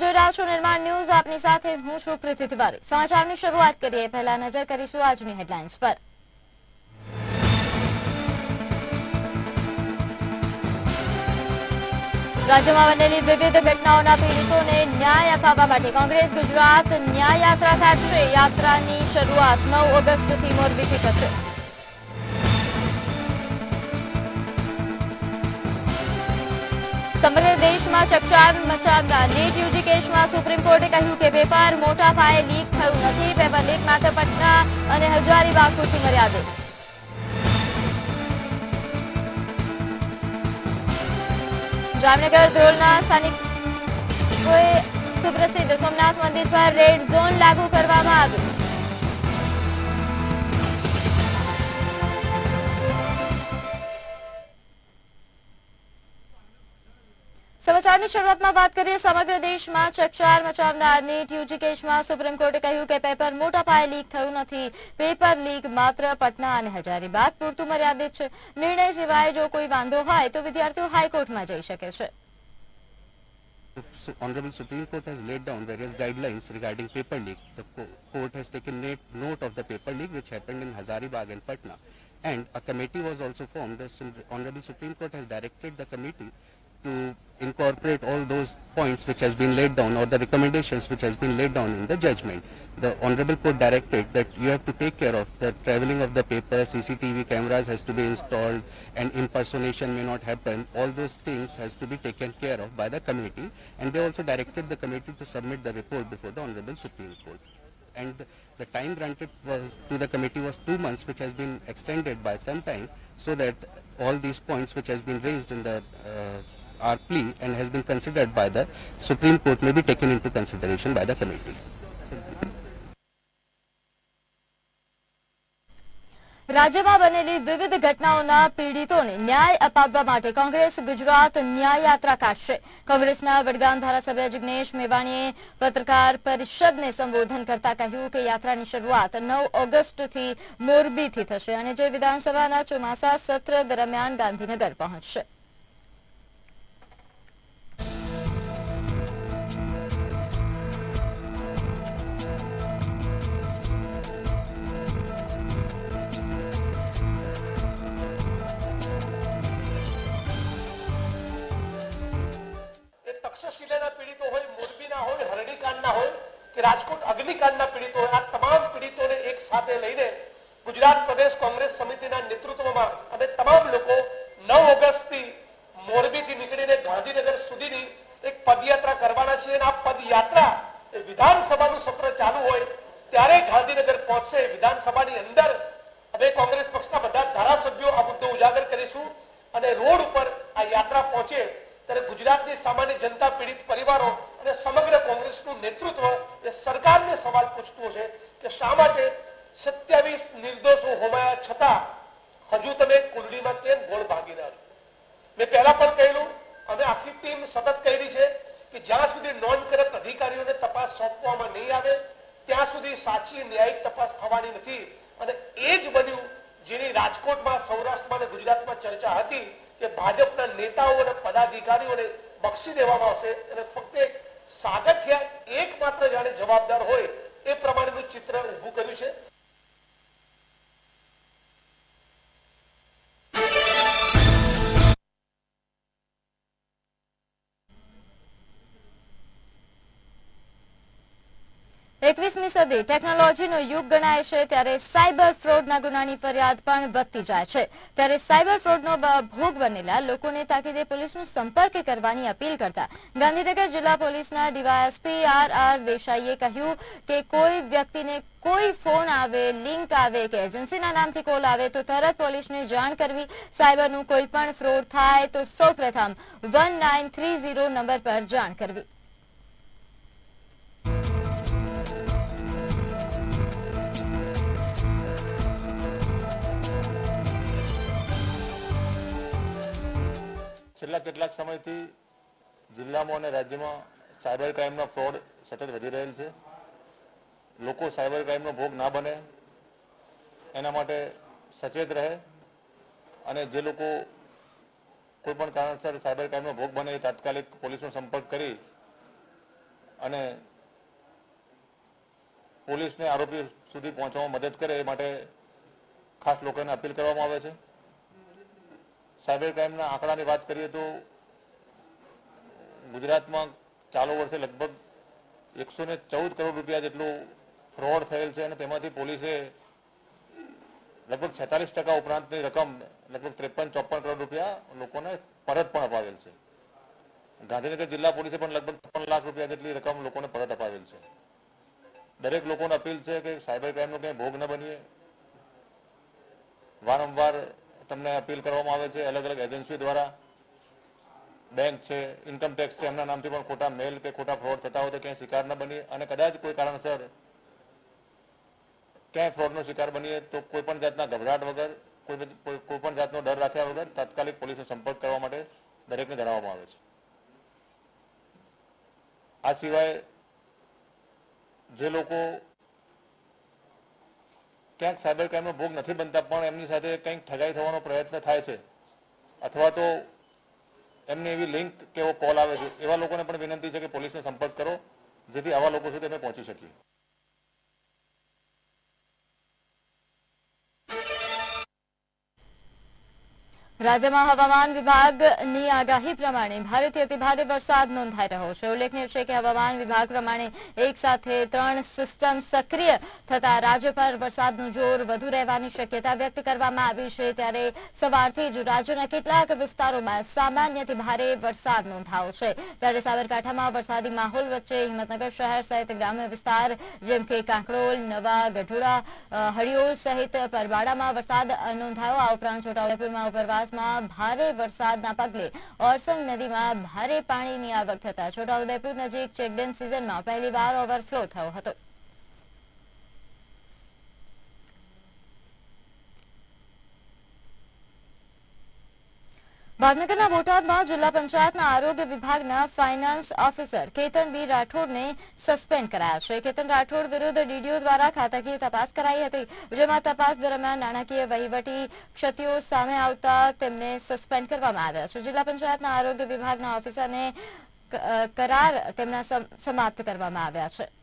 જોઈ રહ્યા છો નિર્માણ ન્યૂઝ. આપની સાથે હું છું પ્રીતિ તિવારી. સમાચારની શરૂઆત કરીએ. પહેલા નજર કરીશું આજની હેડલાઇન્સ પર. રાજ્યમાં બનેલી વિવિધ ઘટનાઓના પીડિતોને ન્યાય અપાવવા માટે કોંગ્રેસ ગુજરાત ન્યાય યાત્રા કાઢશે. યાત્રાની શરૂઆત નવ ઓગસ્ટથી મોરબીથી થશે. સમગ્ર દેશમાં ચકચાર મચાવતા નીટ યુજી કેસમાં સુપ્રીમ કોર્ટે કહ્યું કે પેપર મોટા પાયે લીક થયું નથી. પેપર લીક માત્ર પટના અને હજારીબાગ પૂરતી મર્યાદિત જામનગર ધ્રોલના સ્થાનિકોએ સુપ્રસિદ્ધ સોમનાથ મંદિર પર રેડ ઝોન લાગુ કરવામાં આવ્યું. સમાચારની શરૂઆતમાં વાત કરીએ સમગ્ર દેશમાં ચકચાર મચાવનાર નીટ યુજી કેસમાં સુપ્રીમ કોર્ટે કહ્યું કે પેપર મોટા પાયે લીક થયું નથી પેપર લીક માત્ર પટના અને હજારીબાગ પૂરતું મર્યાદિત છે નિર્ણય સિવાય જો કોઈ વાંધો હોય તો વિદ્યાર્થીઓ હાઈકોર્ટમાં જઈ શકે છે Honorable Supreme Court has laid down various guidelines regarding paper leak. The co- court has taken note of the paper leak which happened in Hazaribagh and Patna. And a committee was also formed. The Honorable Supreme Court has directed the committee to incorporate all those points which has been laid down or the recommendations which has been laid down in the judgment. The Honorable Court directed that you have to take care of the travelling of the paper, CCTV cameras has to be installed and impersonation may not happen. All those things has to be taken care of by the committee and they also directed the committee to submit the report before the Honorable Supreme Court. And the time granted was to the committee was two months which has been extended by some time so that all these points which has been raised in the uh, our plea and has been considered by the Supreme Court may be taken into consideration by the committee. રાજ્યમાં બનેલી વિવિધ ઘટનાઓના પીડિતોને ન્યાય અપાવવા માટે કોંગ્રેસ, ગુજરાત ન્યાય યાત્રા કાઢશે કોંગ્રેસના વડગામ ધારાસભ્ય જિગ્નેશ મેવાણીએ પત્રકાર પરિષદને સંબોધન કરતા કહ્યું કે યાત્રાની શરૂઆત નવ ઓગસ્ટથી મોરબીથી થશે અને જે વિધાનસભાના ચોમાસા સત્ર દરમિયાન ગાંધીનગર પહોંચશે અગ્નિકાંડના પીડિતો આ તમામ પીડિતોને એક સાથે લઈને ગુજરાત પ્રદેશ કોંગ્રેસ સમિતિના નેતૃત્વમાં અને તમામ લોકો નવ ઓગસ્ટથી મોરબીથી નીકળીને ગાંધીનગર સુધીની એક પદયાત્રા કરવાના છે અને આ પદયાત્રા એ વિધાનસભાનું સત્ર ચાલુ હોય ત્યારે ગાંધીનગર પહોંચશે. વિધાનસભાની અંદર અમે કોંગ્રેસ પક્ષના બધા ધારાસભ્યો આ મુદ્દો ઉજાગર કરીશું અને રોડ ઉપર આ યાત્રા પહોંચે ત્યારે ગુજરાતની સામાન્ય જનતા, પીડિત પરિવારો અને સમગ્ર કોંગ્રેસનું નેતૃત્વ એ સરકારને સવાલ પૂછતું છે કે શા માટે સત્યાવીસ નિર્દોષો હોવાયા છતાં હજુ તમે કુંડળીમાં કેમ ગોળ ભાગી રહ્યા છો? મેં પહેલા પણ કહેલું અમે આખી ટીમ સતત કરી છે કે જ્યાં સુધી નોન કરપ્ટ અધિકારીઓને તપાસ સોંપવામાં નહીં આવે, ત્યાં સુધી સાચી ન્યાયિક તપાસ થવાની નથી. અને એ જ બન્યું જેની રાજકોટમાં, સૌરાષ્ટ્રમાં અને ગુજરાતમાં ચર્ચા હતી કે ભાજપના નેતાઓ અને પદાધિકારીઓને બક્ષી દેવામાં આવશે. અને ફક્ત સાગઠિયા એકમાત્ર જાણે જવાબદાર હોય એ પ્રમાણેનું ચિત્ર ઊભું કર્યું છે. એકવીસમી સદી ટેકનોલોજીનો યુગ ગણાય છે ત્યારે સાયબર ફ્રોડના ગુનાની ફરિયાદ પણ વધતી જાય છે. ત્યારે સાયબર ફ્રોડનો ભોગ બનેલા લોકોને તાકીદે પોલીસનો સંપર્ક કરવાની અપીલ કરતા ગાંધીનગર જિલ્લા પોલીસના ડીવાયએસપી આર આર દેસાઈએ કહ્યું કે કોઈ વ્યક્તિને કોઈ ફોન આવે, લિંક આવે કે એજન્સીના નામથી કોલ આવે તો તરત પોલીસને જાણ કરવી. સાયબરનું કોઈ પણ ફ્રોડ થાય તો સૌપ્રથમ one nine three zero number પર જાણ કરવી. છેલ્લા કેટલાક સમયથી જિલ્લામાં અને રાજ્યમાં સાયબર ક્રાઇમનો ફ્રોડ સતત વધી રહેલ છે. લોકો સાયબર ક્રાઇમનો ભોગ ના બને, એના માટે સચેત રહે અને જે લોકો કોઈ પણ કારણસર સાયબર ક્રાઇમનો ભોગ બને એ તાત્કાલિક પોલીસનો સંપર્ક કરી અને પોલીસને આરોપી સુધી પહોંચવામાં મદદ કરે એ માટે ખાસ લોકોને અપીલ કરવામાં આવે છે. સાયબર ક્રાઇમના આંકડાની વાત કરીએ તો, ગુજરાતમાં ચાલુ વર્ષે લગભગ એકસો ને ચૌદ કરોડ રૂપિયા જેટલું ફ્રોડ થયેલ છે અને તેમાંથી પોલીસે લગભગ છેતાલીસ ટકા ઉપરાંતની રકમ, લગભગ ત્રેપન ચોપન કરોડ રૂપિયા લોકોને પરત પણ અપાવેલ છે. ગાંધીનગર જિલ્લા પોલીસે પણ લગભગ ત્રણ લાખ રૂપિયા જેટલી રકમ લોકોને પરત અપાવેલ છે. દરેક લોકોને અપીલ છે કે સાયબર ક્રાઇમનો ક્યાંય ભોગ ન બનીએ. વારંવાર તમને અપીલ કરવામાં આવે છે અલગ અલગ એજન્સી દ્વારા. બેંક છે ઇન્કમટેક્સ છે, એમના નામથી પણ ખોટા મેલ કે ખોટા ફ્રોડ થતા હોય તો ક્યાંય શિકાર ન બની અને કદાચ કોઈ કારણસર ક્યાંય ફ્રોડનો શિકાર બનીએ તો કોઈ પણ જાતના ગભરાટ વગર કોઈ કોઈ પણ જાતનો ડર રાખ્યા વગર તાત્કાલિક પોલીસનો સંપર્ક કરવા માટે દરેકને જણાવવામાં આવે છે. આ સિવાય જે લોકો ક્યાંક સાયબર ક્રાઇમનો ભોગ નથી બનતા, પણ એમની સાથે કંઈક ઠગાઈ થવાનો પ્રયત્ન થાય છે. અથવા તો એમને એવી લિંક કે એવો કોલ આવે છે, એવા લોકોને પણ વિનંતી છે કે પોલીસને સંપર્ક કરો, જેથી આવા લોકો સુધી અમે પહોંચી શકીએ. રાજ્યમાં હવામાન વિભાગની આગાહી પ્રમાણે ભારેથી અતિભારે વરસાદ નોંધાઈ રહ્યો છે. ઉલ્લેખનીય છે કે હવામાન વિભાગ પ્રમાણે એક સાથે ત્રણ સિસ્ટમ સક્રિય થતા રાજ્ય પર વરસાદનું જોર વધુ રહેવાની શક્યતા વ્યક્ત કરવામાં આવી છે. ત્યારે સવારથી જ રાજ્યના કેટલાક વિસ્તારોમાં સામાન્યથી ભારે વરસાદ નોંધાયો છે. ત્યારે સાબરકાંઠામાં વરસાદી માહોલ વચ્ચે હિંમતનગર શહેર સહિત ગ્રામ્ય વિસ્તાર જેમ કે કાંકરોલ, નવા ગઢોડા હળિયોળ સહિત પરવાડામાં વરસાદ નોંધાયો. આ ઉપરાંત છોટાઉદેપુરમાં ઉપરવાસમાં ભારે વરસાદના પગલે ઓરસંગ નદીમાં ભારે પાણીની આવક થતા છોટાઉદેપુર નજીક ચેકડેમ સિઝનમાં પહેલીવાર ઓવરફ્લો થયો હતો. ભાવનગરના બોટાદમાં જિલ્લા પંચાયતના આરોગ્ય વિભાગના ફાઇનાન્સ ઓફિસર કેતન બી રાઠોડને સસ્પેન્ડ કરાયા છે. કેતન રાઠોડ વિરુદ્ધ ડીડીઓ દ્વારા ખાતાકીય તપાસ કરાઈ હતી, જેમાં તપાસ દરમિયાન નાણાકીય વહીવટી ક્ષતિઓ સામે આવતા તેમને સસ્પેન્ડ કરવામાં આવ્યા છે. જિલ્લા પંચાયતના આરોગ્ય વિભાગના ઓફિસરને કરાર તેમના સમ- સમાપ્ત કરવામાં આવ્યા છે.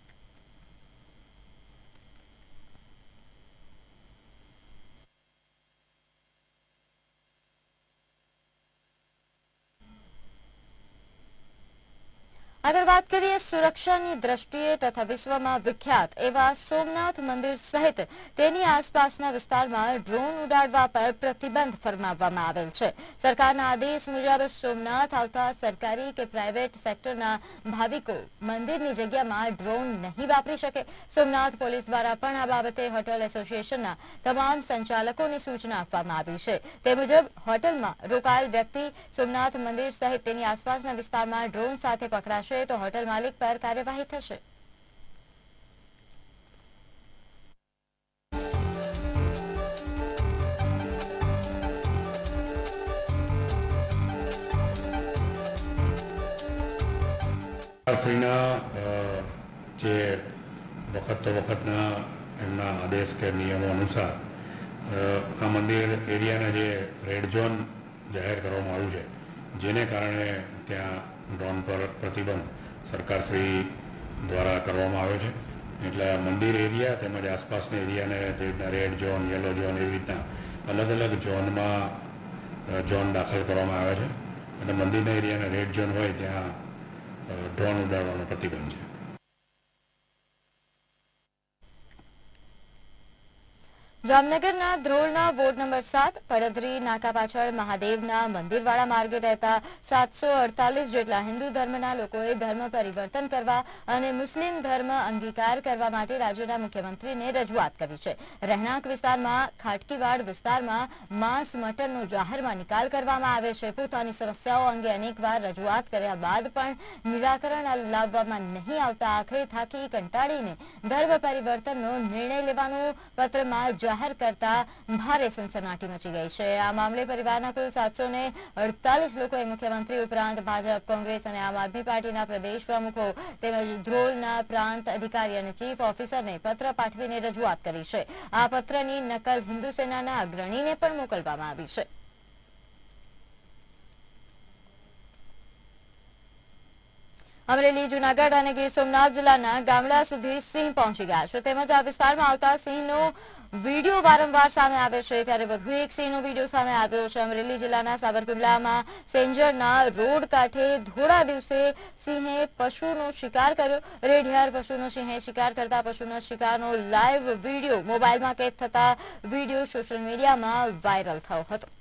આગળ વાત કરીએ સુરક્ષાની દ્રષ્ટિએ તથા વિશ્વમાં વિખ્યાત એવા સોમનાથ મંદિર સહિત, તેની આસપાસના વિસ્તારમાં ડ્રોન ઉડાડવા પર પ્રતિબંધ ફરમાવવામાં આવેલ છે. સરકારના આદેશ મુજબ સોમનાથ આવતા સરકારી કે પ્રાઇવેટ સેક્ટરના ભાવિકો મંદિરની જગ્યામાં ડ્રોન નહીં વાપરી શકે. સોમનાથ પોલીસ દ્વારા પણ આ બાબતે હોટેલ એસોસિએશનના તમામ સંચાલકોને સૂચના આપવામાં આવી છે. તે મુજબ, હોટલમાં રોકાયેલ વ્યક્તિ સોમનાથ મંદિર સહિત તેની આસપાસના વિસ્તારમાં ડ્રોન સાથે પકડાશે તો હોટેલ માલિક પર કાર્યવાહી થશે. શ્રીના જે વખત વખતના એમના આદેશ કે નિયમો અનુસાર આ મંદિર એરિયાના જે રેડ ઝોન જાહેર કરવામાં આવ્યું છે, જેને કારણે ત્યાં ડ્રોન પર પ્રતિબંધ સરકારશ્રી દ્વારા કરવામાં આવ્યો છે. એટલે મંદિર એરિયા તેમજ આસપાસના એરિયાને જે રીતના રેડ ઝોન યલો ઝોન એવી રીતના અલગ અલગ ઝોનમાં ઝોન દાખલ કરવામાં આવે છે. અને મંદિરના એરિયાના રેડ ઝોન હોય ત્યાં ડ્રોન ઉડાડવાનો પ્રતિબંધ છે. જામનગરના ધ્રોળના વોર્ડ નંબર સાત પડદરી નાકા પાછળ, મહાદેવના મંદિરવાળા માર્ગે રહેતા સાતસો અડતાલીસ જેટલા હિન્દુ ધર્મના લોકોએ ધર્મ પરિવર્તન કરવા અને મુસ્લિમ ધર્મ અંગીકાર કરવા માટે રાજ્યના મુખ્યમંત્રીને રજૂઆત કરી છે. રહેણાંક વિસ્તારમાં, ખાટકીવાડ વિસ્તારમાં માંસ મટનનો જાહેરમાં નિકાલ કરવામાં આવે છે. પોતાની સમસ્યાઓ અંગે અનેકવાર રજૂઆત કર્યા બાદ પણ નિરાકરણ લાવવામાં નહીં આવતા આખરે થાકી કંટાળીને ધર્મ પરિવર્તનનો નિર્ણય લેવાનો પત્રમાં જાહેર કરતા ભારે સનસનાટી મચી ગઈ છે. આ મામલે પરિવારના કુલ સાતસો ને અડતાલીસ લોકોએ મુખ્યમંત્રી ઉપરાંત ભાજપ, કોંગ્રેસ અને આમ આદમી પાર્ટીના પ્રદેશ પ્રમુખો તેમજ ધ્રોલના પ્રાંત અધિકારી અને ચીફ ઓફિસરને પત્ર પાઠવીને રજૂઆત કરી છે. આ પત્રની નકલ હિન્દુ સેનાના અગ્રણીને પણ મોકલવામાં આવી છે. અમરેલી, જુનાગઢ અને ગીર સોમનાથ જિલ્લાના ગામડા સુધી સિંહ પહોંચી ગયા છે. તેમજ આ વિસ્તારમાં આવતા સિંહનો વીડિયો વારંવાર સામે આવ્યો છે. ત્યારે વધુ એક સિંહનો વીડિયો સામે આવ્યો છે. અમરેલી જિલ્લાના સાબરકુંડલામાં સેન્જરના રોડ કાંઠે ધોળા દિવસે સિંહે પશુનો શિકાર કર્યો. રેઢિયાર પશુનો સિંહે શિકાર કરતા પશુના શિકારનો લાઈવ વીડિયો મોબાઈલમાં કેદ થતા વીડિયો સોશિયલ મીડિયામાં વાયરલ થયો હતો.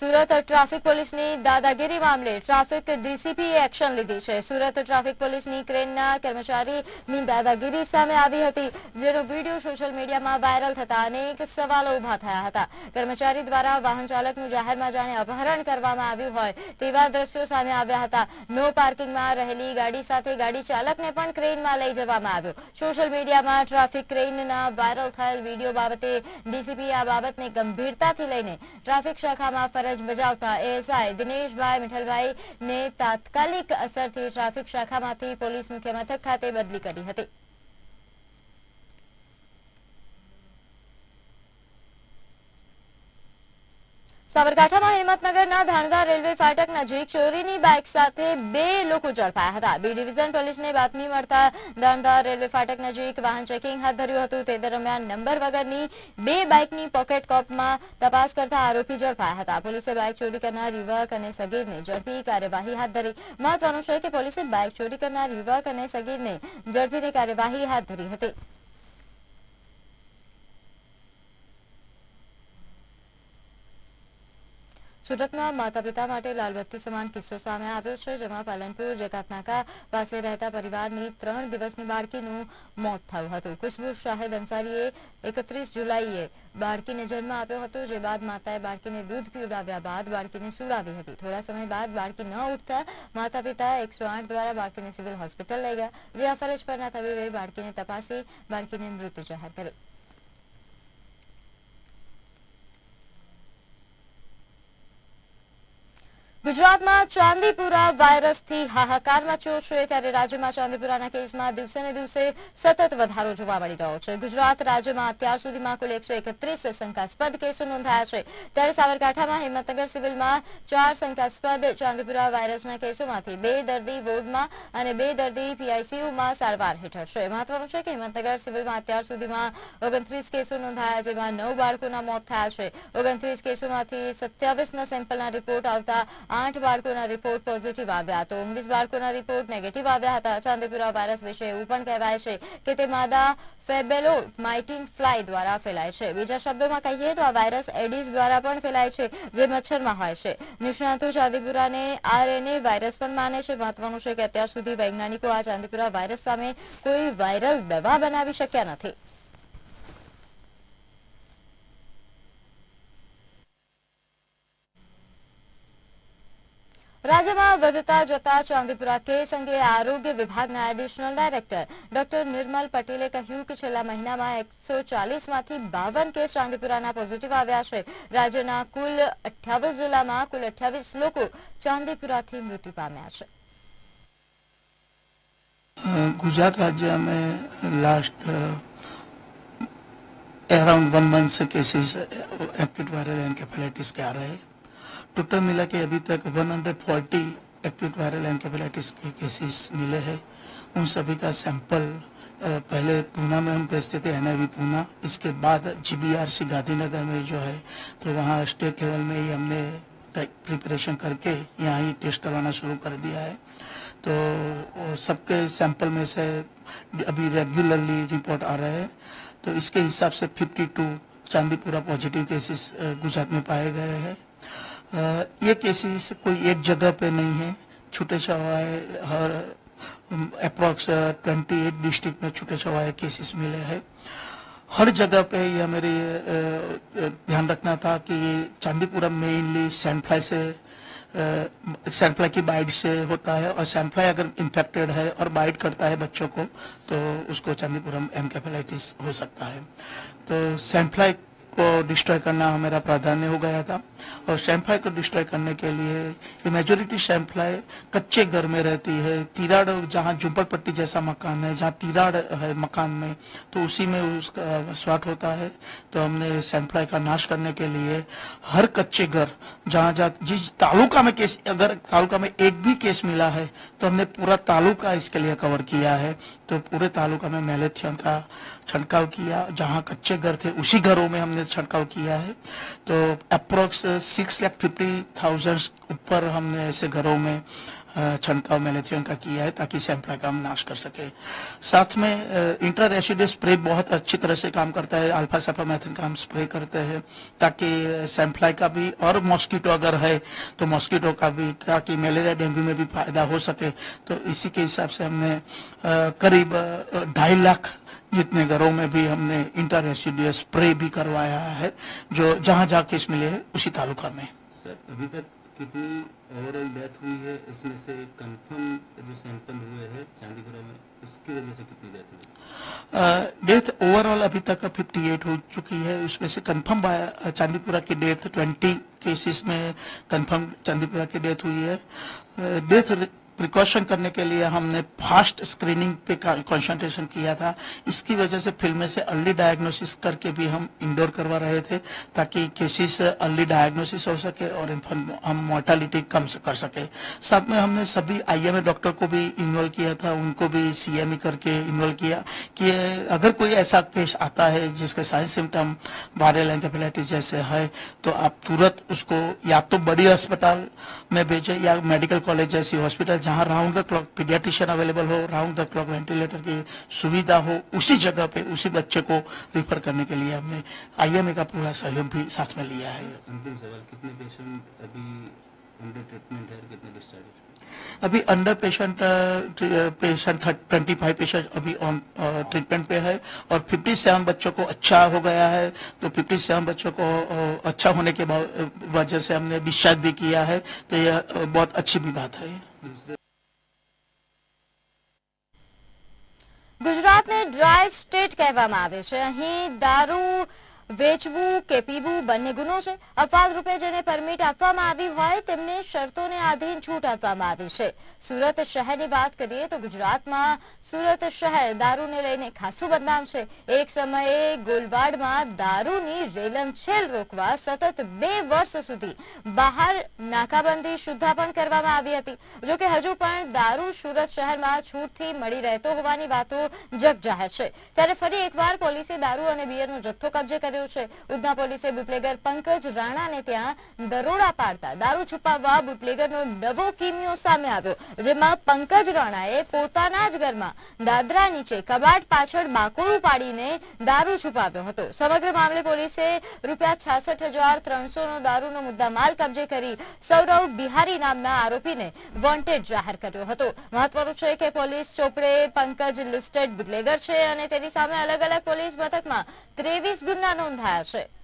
સુરત ટ્રાફિક પોલીસની દાદાગીરી મામલે ટ્રાફિક ડીસીપીએ એક્શન લીધી છે. સુરત ટ્રાફિક પોલીસની ક્રેનના કર્મચારીની દાદાગીરી સામે આવી હતી, જેનો વીડિયો સોશિયલ મીડિયામાં વાયરલ થતા અનેક સવાલો ઊભા થયા હતા. કર્મચારી દ્વારા વાહન ચાલકનું જાહેરમાં જાણે અપહરણ કરવામાં આવ્યું હોય તેવા દ્રશ્યો સામે આવ્યા હતા. નો પાર્કિંગમાં રહેલી ગાડી સાથે ગાડી ચાલકને પણ ક્રેનમાં લઈ જવામાં આવ્યો. સોશિયલ મીડિયામાં ટ્રાફિક ક્રેનના વાયરલ થયેલ વીડિયો બાબતે ડીસીપીએ આ બાબતને ગંભીરતાથી લઈને ટ્રાફિક શાખામાં ફરજ બજાવતા એએસઆઈ દિનેશભાઈ મિઠલભાઈ ને તાત્કાલિક અસરથી ટ્રાફિક શાખામાંથી પોલીસ મુખ્ય મથક ખાતે બદલી કરી હતી. સાબરકાંઠામાં હિંમતનગરના ધાણગા રેલવે ફાટક નજીક ચોરીની બાઇક સાથે બે લોકો ઝડપાયા હતા. બી ડિવિઝન પોલીસને બાતમી મળતા ધાણગા રેલવે ફાટક નજીક વાહન ચેકિંગ હાથ ધર્યું હતું. તે દરમિયાન નંબર વગરની બે બાઇકની પોકેટ કોપમાં તપાસ કરતા આરોપી ઝડપાયા હતા. પોલીસે બાઇક ચોરી કરનાર યુવક અને સગીરને ઝડપી કાર્યવાહી હાથ ધરી. મહત્વનું છે કે પોલીસે બાઇક ચોરી કરનાર યુવક અને સગીરને ઝડપીને કાર્યવાહી હાથ ધરી હતી. સુરતમાં માતા પિતા માટે લાલબત્તી સમાન કિસ્સો સામે આવ્યો છે, જેમાં પાલનપુર જકાતનાકા પાસે રહેતા પરિવારની ત્રણ દિવસની બાળકીનું મોત થયું હતું. ખુશ્બુ શાહિદ અંસારીએ એકત્રીસ જુલાઈએ બાળકીને જન્મ આપ્યો હતો, જે બાદ માતાએ બાળકીને દૂધ પીવડાવ્યા બાદ બાળકીને સુલાવી હતી. થોડા સમય બાદ બાળકી ન ઉઠતા માતા પિતા એકસો આઠ દ્વારા બાળકીને સિવિલ હોસ્પિટલ લઈ ગયા. જ્યાં ફરજ પરના તબીબે બાળકીને તપાસી બાળકીને મૃત જાહેર કરી ગુજરાતમાં ચાંદીપુરા વાયરસથી હાહાકાર મચ્યો છે ત્યારે રાજ્યમાં ચાંદીપુરાના કેસમાં દિવસે ને દિવસે સતત વધારો જોવા મળી રહ્યો છે. ગુજરાત રાજ્યમાં અત્યાર સુધીમાં કુલ એકસો એકત્રીસ શંકાસ્પદ કેસો નોંધાયા છે. ત્યારે સાબરકાંઠામાં, હિંમતનગર સિવિલમાં ચાર શંકાસ્પદ ચાંદીપુરા વાયરસના કેસોમાંથી બે દર્દી વોર્ડમાં અને બે દર્દી પીઆઈસીયુમાં સારવાર હેઠળ છે. મહત્વનું છે કે હિંમતનગર સિવિલમાં અત્યાર સુધીમાં ઓગણત્રીસ કેસો નોંધાયા, જેમાં નવ બાળકોના મોત થયા છે. ઓગણત્રીસ કેસોમાંથી સત્યાવીસના સેમ્પલના રિપોર્ટ આવતા આઠ બાળકોના રિપોર્ટ પોઝિટિવ આવ્યા તો ઓગણીસ બાળકોના રિપોર્ટ નેગેટિવ આવ્યા હતા. ચાંદીપુરા વાયરસ વિશે એવું પણ કહેવાય છે કે તે માદા ફેબેલો માઇટિન ફ્લાય દ્વારા ફેલાય છે. બીજા શબ્દોમાં કહીએ તો આ વાયરસ એડિસ દ્વારા પણ ફેલાય છે, જે મચ્છરમાં હોય છે. નિષ્ણાતો ચાંદીપુરાને આરએનએ વાયરસ પણ માને છે. મહત્વનું છે કે અત્યાર સુધી વૈજ્ઞાનિકો આ ચાંદીપુરા વાયરસ સામે કોઈ વાયરલ દવા બનાવી શક્યા નથી. રાજ્યમાં વધતા જતા ચાંદીપુરા કેસ અંગે આરોગ્ય વિભાગના એડિશનલ ડાયરેક્ટર ડોક્ટર નિર્મલ પટેલે કહ્યું કે છેલ્લા મહિનામાં એકસો ચાલીસમાંથી બાવન કેસ ચાંદીપુરાના પોઝિટિવ આવ્યા છે રાજ્યના કુલ અઠ્યાવીસ જિલ્લામાં કુલ અઠ્યાવીસ લોકો ચાંદીપુરાથી મૃત્યુ પામ્યા છે गुजरात राज्य में लास्ट अराउंड वन मंथ से केसेस एक्यूट वायरल एनकेफेलाइटिस के आ रहे हैं टोटल मिला के अभी तक 140 एक्यूट वायरल एनकेफेलाइटिस के केसेस मिले हैं। उन सभी का सैंपल पहले पूना में हम भेजते थे, एनआईवी पूना। इसके बाद जीबीआरसी गांधीनगर में जो है तो वहाँ स्टेट लेवल में ही हमने प्रिपरेशन करके यहाँ ही टेस्ट करवाना शुरू कर दिया है। तो सबके सैंपल में से अभी रेगुलरली रिपोर्ट आ रहे हैं। तो इसके हिसाब से 52 चांदीपुरा पॉजिटिव केसेस गुजरात में पाए गए हैं। ये केसेस कोई एक जगह पे नहीं है। छूटे छवाए हर अप्रॉक्स ट्वेंटी एट डिस्ट्रिक्ट में छूटे छवाए केसेस मिले हैं। हर जगह पे यह मेरे ध्यान रखना था कि ये चांदीपुरम मेनली सैंडफ्लाई से सैंडफ्लाई की बाइट से होता है और सैंडफ्लाई अगर इन्फेक्टेड है और बाइट करता है बच्चों को तो उसको चांदीपुरम एनकेफेलाइटिस हो सकता है। तो सैंडफ्लाई को डिस्ट्रॉय करना मेरा प्राधान्य हो गया था। और शैम्पलाई को डिस्ट्रॉय करने के लिए ये मेजोरिटी शैम्पलाई कच्चे घर में रहती है। तिराड़ जहाँ झुंपड़पट्टी जैसा मकान है, जहाँ तिराड़ है मकान में तो उसी में उसका स्वाट होता है। तो हमने सैम्पलाई का नाश करने के लिए हर कच्चे घर, जहाँ जहाँ जिस तालुका में केस, अगर तालुका में एक भी केस मिला है तो हमने पूरा तालुका इसके लिए कवर किया है। तो पूरे तालुका में मैलेथियन का छिड़काव किया। जहाँ कच्चे घर थे, उसी घरों में हमने छिड़काव किया है। तो approx six lakh fifty thousand ऊपर हमने ऐसे घरों में छिड़काव मैलेथियन का किया है ताकि सैंपला का हम नाश कर सके। साथ में इंटर रेसिडियो स्प्रे बहुत अच्छी तरह से काम करता है। अल्फ़ा सफामेथिन का हम स्प्रे करते हैं ताकि सैंपलाई का भी और मॉस्किटो अगर है तो मॉस्किटो का भी, ताकि मलेरिया, डेंगू में भी फ़ायदा हो सके। तो इसी के हिसाब से हमने करीब ढाई लाख जितने घरों में भी हमने इंटर रेसिडियो स्प्रे भी करवाया है, जो जहाँ जहाँ केस मिले हैं, उसी तालुका में। सर, अभी तक कितनी ओवरऑल डेथ हुई है, इसमें से कंफर्म जो सैंपल हुए हैं चांदीपुरा में, उसकी वजह से कितनी डेथ हुई? डेथ ओवरऑल अभी तक 58 हो चुकी है, उसमें से कंफर्म चांदीपुरा की डेथ 20 केसेस में कंफर्म चांदीपुरा की डेथ हुई है। डेथ प्रिकॉशन करने के लिए हमने फास्ट स्क्रीनिंग पे कंसंट्रेशन किया था। इसकी वजह से फ़िल्म में से अर्ली डायग्नोसिस करके भी हम इंडोर करवा रहे थे, ताकि केसेस अर्ली डायग्नोसिस हो सके और हम मोर्टालिटी कम कर सके। साथ में हमने सभी आईएमए डॉक्टर को भी इन्वॉल्व किया था, उनको भी सीएमई करके इन्वॉल्व किया कि, अगर कोई ऐसा केस आता है जिसके साइन सिम्टम वायरल एंकेफेलाइटिस जैसे है तो आप तुरंत उसको या तो बड़ी अस्पताल में भेजें या मेडिकल कॉलेज जैसी हॉस्पिटल जहाँ round the clock paediatrician available हो राउंड द क्लॉक वेंटिलेटर की सुविधा हो उसी जगह पे उसी बच्चे को रिफर करने के लिए हमने आईएमए का पूरा सहयोग भी साथ में लिया है। अंतिम सवाल कितने पेशेंट अभी अंडर ट्रीटमेंट है कितने डिस्चार्ज अभी under patient patient twenty five patient अभी ऑन ट्रीटमेंट पे है और फिफ्टी सेवन बच्चों को अच्छा हो गया है। तो फिफ्टी सेवन बच्चों को अच्छा होने के वजह से हमने डिस्चार्ज भी किया है। तो यह बहुत अच्छी भी बात है। ગુજરાતને ડ્રાય સ્ટેટ કહેવામાં આવે છે. અહીં દારૂ વેચવું કે પીવું બંને ગુનો છે. અપવાદ રૂપે જેને પરમિટ આપવામાં આવી હોય તેમને શરતોને આધીન છૂટ આપવામાં આવી છે. સુરત શહેરની વાત કરીએ તો ગુજરાતમાં સુરત શહેર દારૂને લઈને ખાસું બદનામ છે. એક સમયે ગોલવાડમાં દારૂની રેલમછેલ રોકવા સતત બે વર્ષ સુધી બહાર નાકાબંધી સુદ્ધા પણ કરવામાં આવી હતી. જોકે હજુ પણ દારૂ સુરત શહેરમાં છૂટથી મળી રહેતો હોવાની વાતો જગજાહેર છે. ત્યારે ફરી એકવાર પોલીસે દારૂ અને બિયરનો જથ્થો કબજે કર્યો છે. ઉધના પોલીસે બુટલેગર પંકજ રાણાને ત્યાં દરોડા પાડતા દારૂ છુપાવવા બુટલેગરનો નવો કિમિયો સામે આવ્યો, જેમાં પંકજ રાણાએ પોતાના જ ઘરમાં દાદરા નીચે કબાટ પાછળ બાકોરું પાડીને દારૂ છુપાવ્યો હતો. સમગ્ર મામલે પોલીસે રૂપિયા છાસઠ હજાર ત્રણસો નો દારૂનો મુદ્દામાલ કબજે કરી સૌરવ બિહારી નામના આરોપીને વોન્ટેડ જાહેર કર્યો હતો. મહત્વનું છે કે પોલીસ ચોપડે પંકજ લિસ્ટેડ બુટલેગર છે અને તેની સામે અલગ અલગ પોલીસ મથકમાં ત્રેવીસ ગુના નોંધાયા છે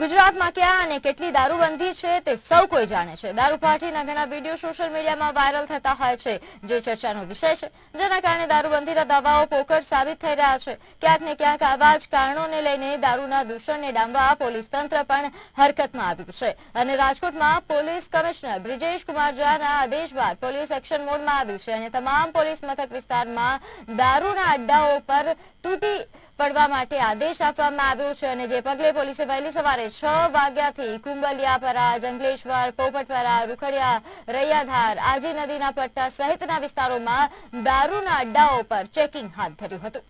ગુજરાતમાં ક્યાં અને કેટલી દારૂબંધી છે તે સૌ કોઈ જાણે છે. દારૂ પાર્ટીના ઘણા વીડિયો સોશિયલ મીડિયામાં વાયરલ થતા હોય છે, જે ચર્ચાનો વિષય છે, જેના કારણે દારૂબંધીના દાવાઓ પોકળ સાબિત થઈ રહ્યા છે. ક્યાંક ને ક્યાંક આવા જ કારણોને લઈને દારૂના દૂષણને ડામવા પોલીસ તંત્ર પણ હરકતમાં આવ્યું છે. અને રાજકોટમાં પોલીસ કમિશનર બ્રિજેશ કુમાર ઝાના આદેશ બાદ પોલીસ એક્શન મોડમાં આવ્યું છે અને તમામ પોલીસ મથક વિસ્તારમાં દારૂના અડ્ડાઓ પર તૂટી પડવા માટે આદેશ આપવામાં આવ્યો છે અને જે પગલે પોલીસે વહેલી સવારે છ વાગ્યાથી કુંબલિયાપરા જંગલેશ્વર પોપટપરા રૂખડિયા રૈયાધાર, આજી નદીના પટ્ટા સહિતના વિસ્તારોમાં દારૂના અડ્ડાઓ પર ચેકિંગ હાથ ધર્યું હતું.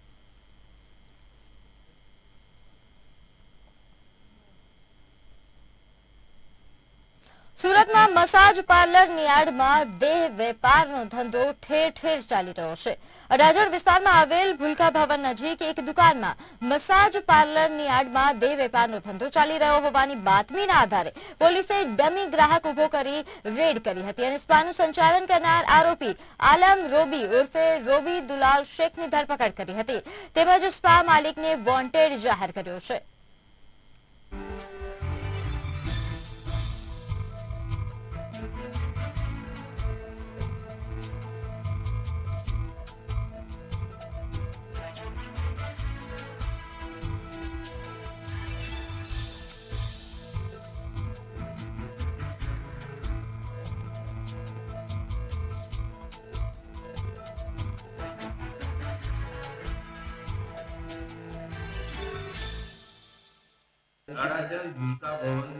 સુરતમાં મસાજ પાર્લરની આડમાં દેહ વેપારનો ધંધો ઠેર ઠેર ચાલી રહ્યો છે. અડાજણ વિસ્તારમાં આવેલ ભૂલકા ભવન નજીક એક દુકાનમાં મસાજ પાર્લરની આડમાં દેહ વેપારનો ધંધો ચાલી રહ્યો હોવાની બાતમીના આધારે પોલીસે ડમી ગ્રાહક ઊભો કરી રેડ કરી હતી અને સ્પાનું સંચાલન કરનાર આરોપી આલમ રોબી ઉર્ફે રોબી દુલાલ શેખની ધરપકડ કરી હતી. તેમજ સ્પા માલિકને વોન્ટેડ જાહેર કર્યો છે. ગળાજલ ભૂલકા ભવન